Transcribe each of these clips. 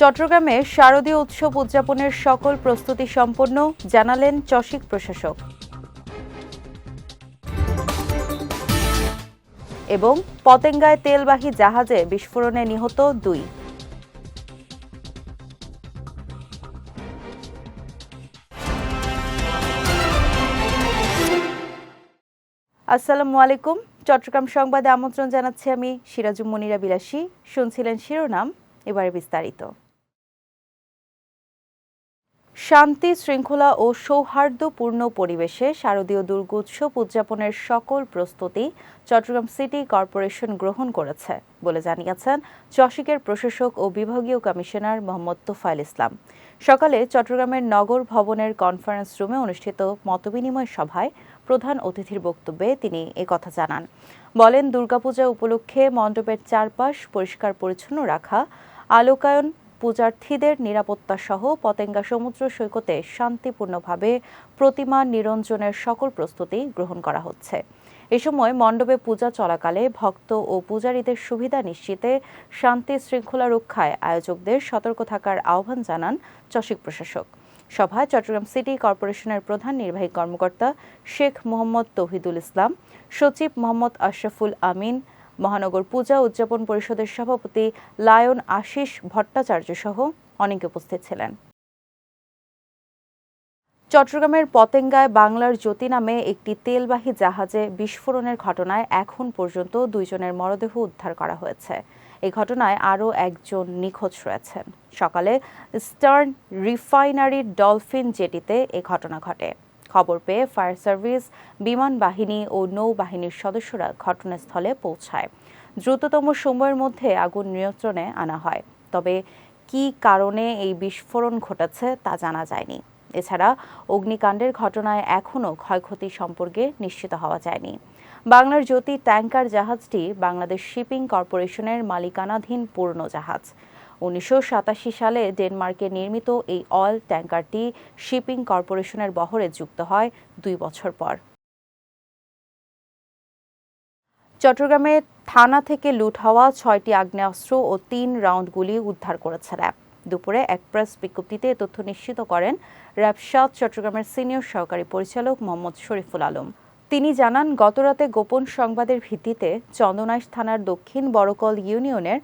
চট্টগ্রামে শারদীয় উৎসব উদযাপনের সকল প্রস্তুতি সম্পন্ন জানালেন চসিক প্রশাসক। এবং পতেঙ্গায় তেলবাহী জাহাজে বিস্ফোরণে নিহত দুই। আসসালামু আলাইকুম। চট্টগ্রাম সংবাদে আমন্ত্রণ জানাচ্ছি আমি সিরাজুম মনিরা বিলাসী। শুনছিলেন শিরোনাম, এবারে বিস্তারিত। শান্তি, শৃঙ্খলা ও সৌহার্দ্যপূর্ণ পরিবেশে শারদীয় দুর্গোৎসব উদযাপনের সকল প্রস্তুতি চট্টগ্রাম সিটি কর্পোরেশন গ্রহণ করেছে বলে জানিয়েছেন চসিকের প্রশাসক ও বিভাগীয় কমিশনার মোহাম্মদ তোফায়েল ইসলাম। সকালে চট্টগ্রামের নগর ভবনের কনফারেন্স রুমে অনুষ্ঠিত মতবিনিময় সভায় প্রধান অতিথির বক্তব্যে তিনি একথা জানান। বলেন, দুর্গাপূজা উপলক্ষে মণ্ডপের চারপাশ পরিষ্কার পরিচ্ছন্ন রাখা, আলোকায়ন পূজার্থীদের নিরাপত্তা সহ পতেঙ্গা সমুদ্র সৈকতে শান্তিপূর্ণভাবে প্রতিমা নিরঞ্জনের সকল প্রস্তুতি গ্রহণ করা হচ্ছে। এ সময় মণ্ডপে পূজা চলাকালে ভক্ত ও পূজারীদের সুবিধা নিশ্চিতে শান্তি শৃঙ্খলা রক্ষায় আয়োজকদের সতর্ক থাকার আহ্বান জানান চসিক প্রশাসক। সভায় চট্টগ্রাম সিটি কর্পোরেশনের প্রধান নির্বাহী কর্মকর্তা শেখ মোহাম্মদ তৌহিদুল ইসলাম, সচিব মোহাম্মদ আশরাফুল আমিন মহানগর পূজা উদযাপন পরিষদের সভাপতি লায়ন আশিস ভট্টাচার্য সহ অনেকে উপস্থিত ছিলেন। চট্টগ্রামের পতেঙ্গায় বাংলার জ্যোতি নামে একটি তেলবাহী জাহাজে বিস্ফোরণের ঘটনায় এখন পর্যন্ত দুইজনের মরদেহ উদ্ধার করা হয়েছে। এই ঘটনায় আরও একজন নিখোঁজ রয়েছেন। সকালে স্টার্ন রিফাইনারির ডলফিন জেটিতে এ ঘটনা ঘটে। খবর পেয়ে ফায়ার সার্ভিস, বিমান বাহিনী ও নৌবাহিনীর সদস্যরা ঘটনাস্থলে পৌঁছায়। দ্রুততম সময়ের মধ্যে আগুন নিয়ন্ত্রণে আনা হয়। তবে কী কারণে এই বিস্ফোরণ ঘটেছে তা জানা যায়নি। এছাড়া অগ্নিকাণ্ডের ঘটনায় এখনও ক্ষয়ক্ষতি সম্পর্কে নিশ্চিত হওয়া যায়নি। বাংলার জ্যোতি ট্যাঙ্কার জাহাজটি বাংলাদেশ শিপিং কর্পোরেশনের মালিকানাধীন পূর্ণ জাহাজ। উনিশশো সাতাশি সালে ডেনমার্কে নির্মিত এই অয়েল ট্যাঙ্কারটি শিপিং কর্পোরেশনের বহরে যুক্ত হয় দুই বছর পর। চট্টগ্রামে থানা থেকে লুট হওয়া ছয়টি আগ্নেয়াস্ত্র ও তিন রাউন্ড গুলি উদ্ধার করেছে র্যাব। দুপুরে এক প্রেস বিজ্ঞপ্তিতে তথ্য নিশ্চিত করেন র্যাব সাত চট্টগ্রামের সিনিয়র সহকারী পরিচালক মোহাম্মদ শরীফুল আলম। তিনি জানান, গতরাতে গোপন সংবাদের ভিত্তিতে চন্দনাইশ থানার দক্ষিণ বড়কল ইউনিয়নের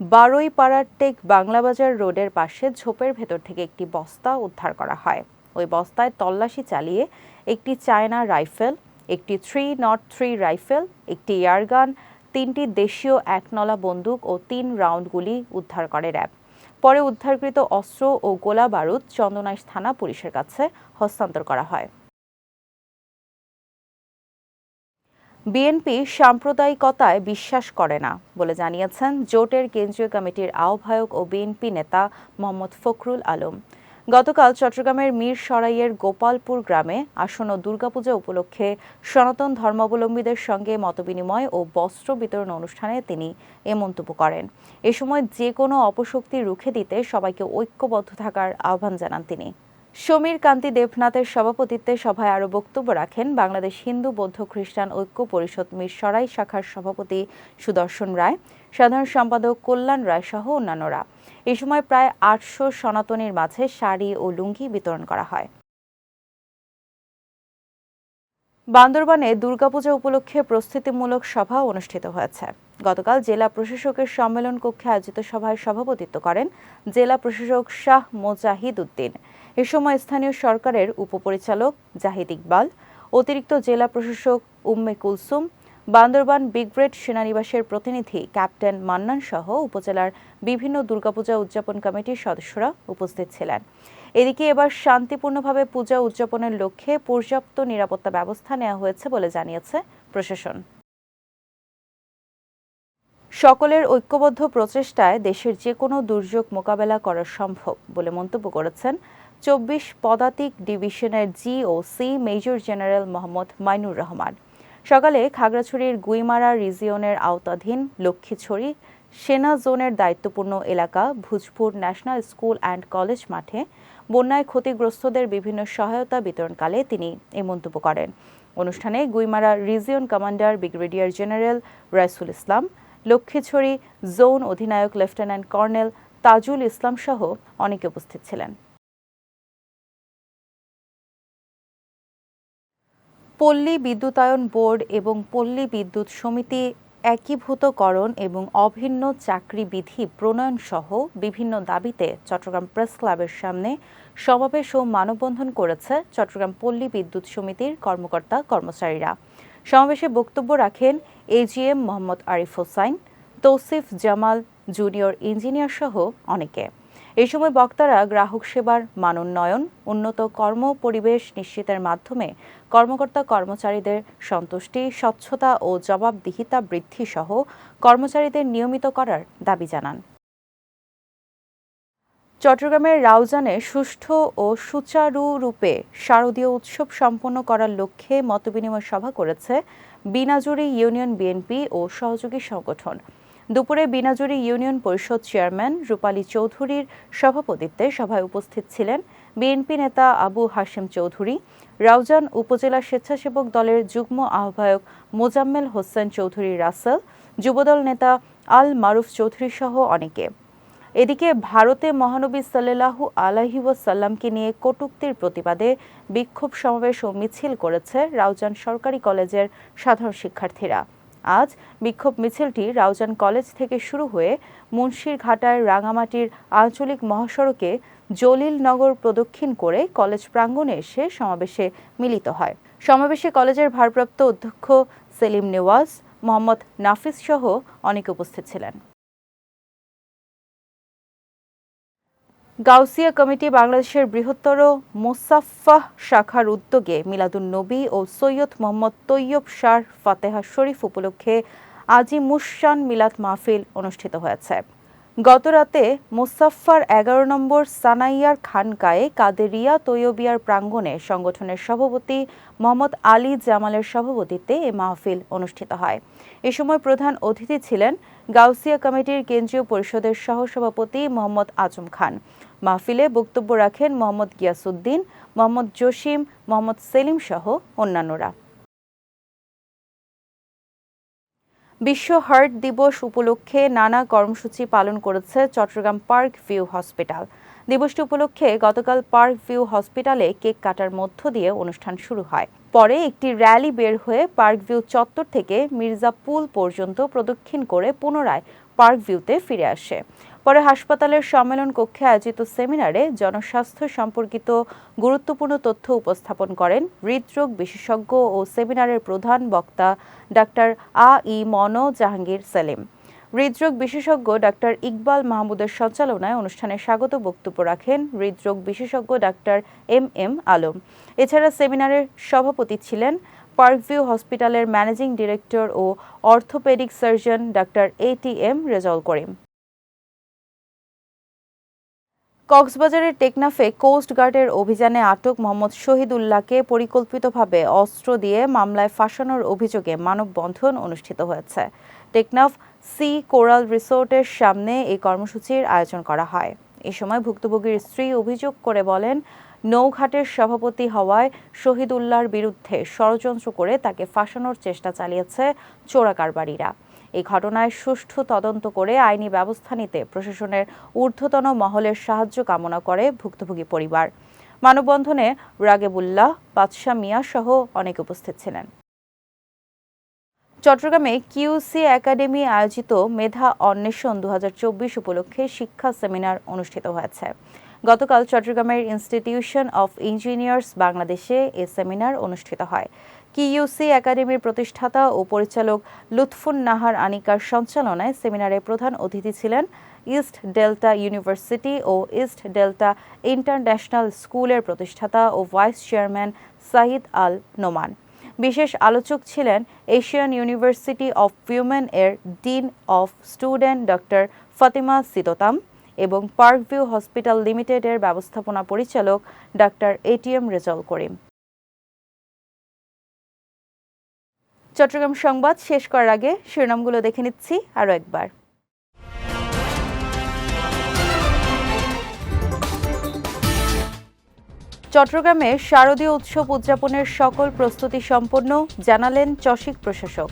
বারুইপাড়ার টেক বাংলাবাজার রোডের পাশে ঝোপের ভেতর থেকে একটি বস্তা উদ্ধার করা হয়। ওই বস্তায় তল্লাশি চালিয়ে একটি চায়না রাইফেল, একটি থ্রি নট থ্রি রাইফেল, একটি এয়ারগান তিনটি দেশীয় একনলা বন্দুক ও তিন রাউন্ড গুলি উদ্ধার করে র্যাব। পরে উদ্ধারকৃত অস্ত্র ও গোলা বারুদ চন্দনাইশ থানা পুলিশের কাছে হস্তান্তর করা হয়। বিএনপি সাম্প্রদায়িকতায় বিশ্বাস করে না বলে জানিয়েছেন জোটের কেন্দ্রীয় কমিটির আহ্বায়ক ও বিএনপি নেতা মোহাম্মদ ফখরুল আলম। গতকাল চট্টগ্রামের মীর সরাইয়ের গোপালপুর গ্রামে আসন্ন দুর্গাপূজা উপলক্ষে সনাতন ধর্মাবলম্বীদের সঙ্গে মতবিনিময় ও বস্ত্র বিতরণ অনুষ্ঠানে তিনি এ মন্তব্য করেন। এ সময় যে কোনো অপশক্তি রুখে দিতে সবাইকে ঐক্যবদ্ধ থাকার আহ্বান জানান তিনি। সমীর কান্তি দেবনাথের সভাপতিত্বে সভায় আরও বক্তব্য রাখেন বাংলাদেশ হিন্দু বৌদ্ধ খ্রিস্টান ঐক্য পরিষদ মিরসরাই শাখার সভাপতি সুদর্শন রায়, সাধারণ সম্পাদক কল্যাণ রায় সহ অন্যান্যরা। এ সময় প্রায় আটশো সনাতনের মাঝে শাড়ি ও লুঙ্গি বিতরণ করা হয়। বান্দরবানে দুর্গাপূজা উপলক্ষে প্রস্তুতিমূলক সভা অনুষ্ঠিত হয়েছে। গতকাল জেলা প্রশাসকের সম্মেলন কক্ষে আয়োজিত সভায় সভাপতিত্ব করেন জেলা প্রশাসক শাহ মোজাহিদ উদ্দিন। এ সময় স্থানীয় সরকারের উপপরিচালক জাহিদ ইকবাল, অতিরিক্ত জেলা প্রশাসক উম্মে কুলসুম বান্দরবান বিগগ্রেড সেনানিবাসের প্রতিনিধি ক্যাপ্টেন মান্নান সহ উপজেলার বিভিন্ন দুর্গাপূজা উদযাপন কমিটির সদস্যরা উপস্থিত ছিলেন। এদিকে এবার শান্তিপূর্ণভাবে পূজা উদযাপনের লক্ষ্যে পর্যাপ্ত নিরাপত্তা ব্যবস্থা নেওয়া হয়েছে বলে জানিয়েছে প্রশাসন। সকলের ঐক্যবদ্ধ প্রচেষ্টায় দেশের যে কোনো দুর্যোগ মোকাবেলা করা সম্ভব বলে মন্তব্য করেছেন চব্বিশ পদাতিক ডিভিশনের G O C major general Mohammad Mainur Rahman. সকালে খাগড়াছড়ির গুইমারা রিজিয়নের আওতাধীন লক্ষ্মীছড়ি সেনা জোনের দায়িত্বপূর্ণ এলাকা Bhujpur national school and college মাঠে বন্যায় ক্ষতিগ্রস্তদের বিভিন্ন সহায়তা বিতরণকালে তিনি এই মন্তব্য করেন। অনুষ্ঠানে Guimara region commander brigadier general Raisul Islam, Lakshmichhari zone অধিনায়ক লেফটেন্যান্ট কর্নেল তাজুল ইসলাম সহ অনেকে উপস্থিত ছিলেন। পল্লী বিদ্যুতায়ন বোর্ড এবং পল্লী বিদ্যুৎ সমিতি একীভূতকরণ এবং অভিন্ন চাকরি বিধি প্রণয়ন সহ বিভিন্ন দাবিতে চট্টগ্রাম প্রেস ক্লাবের সামনে সমাবেশ ও মানববন্ধন করেছে চট্টগ্রাম পল্লী বিদ্যুৎ সমিতির কর্মকর্তা কর্মচারীরা। সমাবেশে বক্তব্য রাখেন AGM Mohammad Arif Hossain, Tousif Jamal, junior engineer সহ অনেকে। এই সময় বক্তারা গ্রাহক সেবার মানোন্নয়ন, উন্নত কর্ম পরিবেশ নিশ্চিতের মাধ্যমে কর্মকর্তা কর্মচারীদের সন্তুষ্টি, স্বচ্ছতা ও জবাবদিহিতা বৃদ্ধি সহ কর্মচারীদের নিয়মিত করার দাবি জানান। চট্টগ্রামের রাউজানে সুষ্ঠু ও সুচারুরূপে শারদীয় উৎসব সম্পন্ন করার লক্ষ্যে মতবিনিময় সভা করেছে বিনাজুরি ইউনিয়ন বিএনপি ও সহযোগী সংগঠন। দুপুরে বিনাজুরি ইউনিয়ন পরিষদ চেয়ারম্যান রূপালী চৌধুরীর সভাপতিত্বে সভায় উপস্থিত ছিলেন বিএনপি নেতা আবু হাশেম চৌধুরী, রাউজান উপজেলা স্বেচ্ছাসেবক দলের যুগ্ম আহ্বায়ক মোজাম্মেল হোসেন চৌধুরী রাসেল, যুবদল নেতা আল মারুফ চৌধুরী সহ অনেকে। এদিকে ভারতে মহানবী সাল্লাল্লাহু আলাহি ওয়াসাল্লামকে নিয়ে কটূক্তির প্রতিবাদে বিক্ষোভ সমাবেশ ও মিছিল করেছে রাউজান সরকারি কলেজের সাধারণ শিক্ষার্থীরা। আজ বিক্ষোভ মিছিলটি রাউজান কলেজ থেকে শুরু হয়ে মুন্সিরঘাটায় রাঙামাটির আঞ্চলিক মহাসড়কে জলিলনগর প্রদক্ষিণ করে কলেজ প্রাঙ্গণে এসে সমাবেশে মিলিত হয়। সমাবেশে কলেজের ভারপ্রাপ্ত অধ্যক্ষ সেলিম নেওয়াজ, মোহাম্মদ নাফিস সহ অনেকে উপস্থিত ছিলেন। গাউসিয়া কমিটি বাংলাদেশের বৃহত্তর মোসাফফাহ শাখার উদ্যোগে মিলাদুন নবী ও সৈয়দ মোহাম্মদ তৈয়ব শাহ ফাতেহা শরীফ উপলক্ষে আজি মুসান মিলাদ মাহফিল অনুষ্ঠিত হয়েছে। গতরাতে মোসাফফার এগারো নম্বর সানাইয়ার খানকায়ে কাদেরিয়া তৈয়বিয়ার প্রাঙ্গণে সংগঠনের সভাপতি মোহাম্মদ আলী জামালের সভাপতিত্বে এ মাহফিল অনুষ্ঠিত হয়। এ সময় প্রধান অতিথি ছিলেন গাউসিয়া কমিটির কেন্দ্রীয় পরিষদের সহসভাপতি মোহাম্মদ আজম খান। মাহফিলে বক্তব্য রাখেন মোহাম্মদ গিয়াসুদ্দিন মোহাম্মদ জসিম, মোহাম্মদ সেলিম সহ অন্যান্যরা। বিশ্ব হার্ট দিবস উপলক্ষে নানা কর্মসূচি পালন করেছে চট্টগ্রাম পার্ক ভিউ হসপিটাল। দিবসটি উপলক্ষে গতকাল পার্ক ভিউ হসপিটালে কেক কাটার মধ্য দিয়ে অনুষ্ঠান শুরু হয়। পরে একটি র্যালি বের হয়ে পার্ক ভিউ চত্বর থেকে মির্জা পুল পর্যন্ত প্রদক্ষিণ করে পুনরায় পার্ক ভিউতে ফিরে আসে। পরে হাসপাতালের সম্মেলন কক্ষে আয়োজিত সেমিনারে জনস্বাস্থ্য সম্পর্কিত গুরুত্বপূর্ণ তথ্য উপস্থাপন করেন হৃদরোগ বিশেষজ্ঞ ও সেমিনারের প্রধান বক্তা ডাক্তার আ ই মন জাহাঙ্গীর সেলিম। হৃদরোগ বিশেষজ্ঞ ডাক্তার ইকবাল মাহমুদের সঞ্চালনায় অনুষ্ঠানে স্বাগত বক্তব্য রাখেন হৃদরোগ বিশেষজ্ঞ ডাক্তার এম এম আলম। এছাড়া সেমিনারের সভাপতি ছিলেন পার্কভিউ হসপিটালের ম্যানেজিং ডিরেক্টর ও orthopaedic surgeon doctor A T M Rezaul Karim. কক্সবাজারের টেকনাফে কোস্ট গার্ডের অভিযানে আটক মোহাম্মদ শহীদুল্লাহকে পরিকল্পিতভাবে অস্ত্র দিয়ে মামলায় ফাঁসানোর অভিযোগে মানববন্ধন অনুষ্ঠিত হয়েছে। টেকনাফ সি কোরাল রিসোর্টের সামনে এই কর্মসূচির আয়োজন করা হয়। এ সময় ভুক্তভোগীর স্ত্রী অভিযোগ করে বলেন, নৌঘাটের সভাপতি হওয়ায় শহীদুল্লাহর বিরুদ্ধে ষড়যন্ত্র করে তাকে ফাঁসানোর চেষ্টা চালিয়েছে চোরাকারবারীরা। এই ঘটনায় সুষ্ঠু তদন্ত করে আইনি ব্যবস্থা নিতে প্রশাসনের ঊর্ধ্বতন মহলের সাহায্য কামনা করে ভুক্তভোগী পরিবার। মানববন্ধনে রাগেবুল্লাহ বাদশাহ মিয়া সহ অনেকে উপস্থিত ছিলেন। চট্টগ্রামে কিউসি একাডেমি আয়োজিত মেধা অন্বেষণ দু হাজার চব্বিশ উপলক্ষে শিক্ষা সেমিনার অনুষ্ঠিত হয়েছে। গতকাল চট্টগ্রামের ইনস্টিটিউশন অফ ইঞ্জিনিয়ার্স বাংলাদেশে এ সেমিনার অনুষ্ঠিত হয়। কিইউসি একাডেমির প্রতিষ্ঠাতা ও পরিচালক লুৎফুন নাহার আনিকার সঞ্চালনায় সেমিনারে প্রধান অতিথি ছিলেন ইস্ট ডেল্টা ইউনিভার্সিটি ও ইস্ট ডেল্টা ইন্টারন্যাশনাল স্কুলের প্রতিষ্ঠাতা ও ভাইস চেয়ারম্যান সাহিদ আল নোমান। বিশেষ আলোচক ছিলেন এশিয়ান ইউনিভার্সিটি অফ উইমেন এর dean of student doctor Fatima সিতোতাম এবং পার্কভিউ হসপিটাল লিমিটেডের ব্যবস্থাপনা পরিচালক ডাক্তার এটিএম রেজাউল করিম। চট্টগ্রাম সংবাদ শেষ করার আগে শিরোনামগুলো দেখে নিচ্ছি আরও একবার। চট্টগ্রামে শারদীয় উৎসব উদযাপনের সকল প্রস্তুতি সম্পন্ন, জানালেন চসিক প্রশাসক।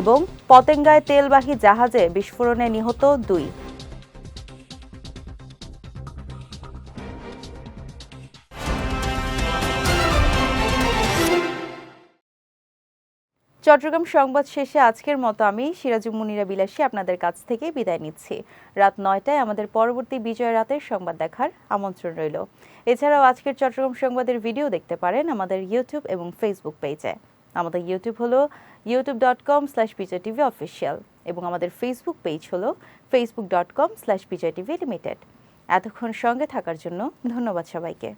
এবং পতেঙ্গায় তেলবাহী জাহাজে বিস্ফোরণে নিহত দুই। চট্টগ্রাম সংবাদ শেষে আজকের মতো আমি সিরাজু মুনিরা বিলাসী আপনাদের কাছ থেকে বিদায় নিচ্ছি। রাত নয়টায় আমাদের পরবর্তী বিজয় রাতের সংবাদ দেখার আমন্ত্রণ রইল। এছাড়াও আজকের চট্টগ্রাম সংবাদের ভিডিও দেখতে পারেন আমাদের ইউটিউব এবং ফেসবুক পেজে আমাদের ইউটিউব হলো YouTube dot com slash Bijoy TV official এবং আমাদের ফেসবুক পেজ হলো Facebook dot com slash Bijoy TV limited এতক্ষণ সঙ্গে থাকার জন্য ধন্যবাদ সবাইকে।